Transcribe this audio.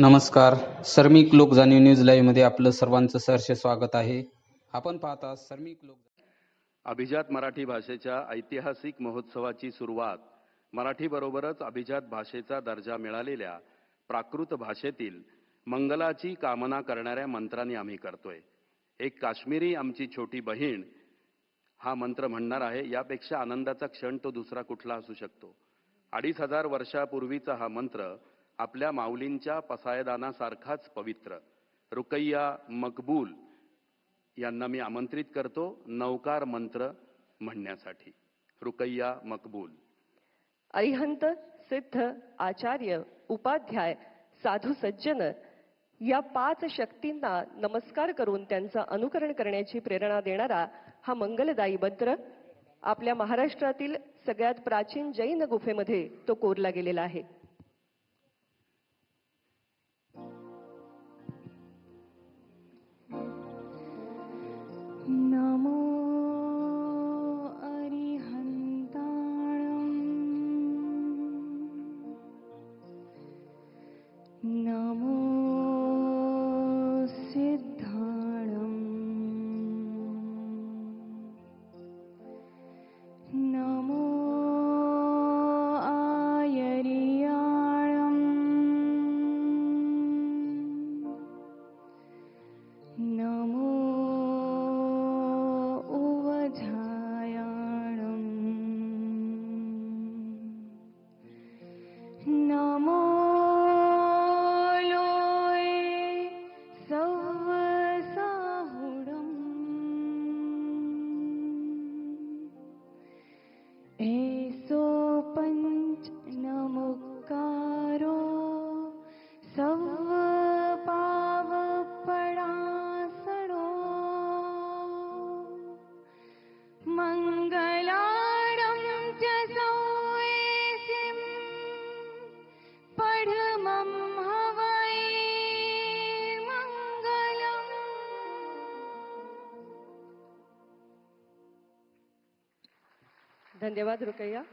नमस्कार. सर्मिक लोक जाणीव न्यूज लाईव्हमध्ये आपलं सर्वांचं सहर्ष स्वागत आहे. आपण पाहता सर्मिक लोक अभिजात मराठी भाषेच्या ऐतिहासिक महोत्सवाची सुरुवात. मराठीबरोबरच अभिजात भाषेचा दर्जा मिळालेल्या प्राकृत भाषेतील मंगलाची कामना करणाऱ्या मंत्रांनी आम्ही करतोय. एक काश्मीरी आमची छोटी बहीण हा मंत्र म्हणणार आहे यापेक्षा आनंदाचा क्षण तो दुसरा कुठला असू शकतो. अडीच हजार वर्षापूर्वीचा हा मंत्र आपल्या माऊलींच्या पसायदानासारखाच पवित्र. रुकैया मकबूल यांना मी आमंत्रित करतो नौकार मंत्र म्हणण्यासाठी. रुकैया मकबूल. अरिहंत सिद्ध आचार्य उपाध्याय साधू सज्जन या पाच शक्तींना नमस्कार करून त्यांचं अनुकरण करण्याची प्रेरणा देणारा हा मंगलदायी मंत्र आपल्या महाराष्ट्रातील सगळ्यात प्राचीन जैन गुफेमध्ये तो कोरला गेलेला आहे. धन्यवाद रुकैया।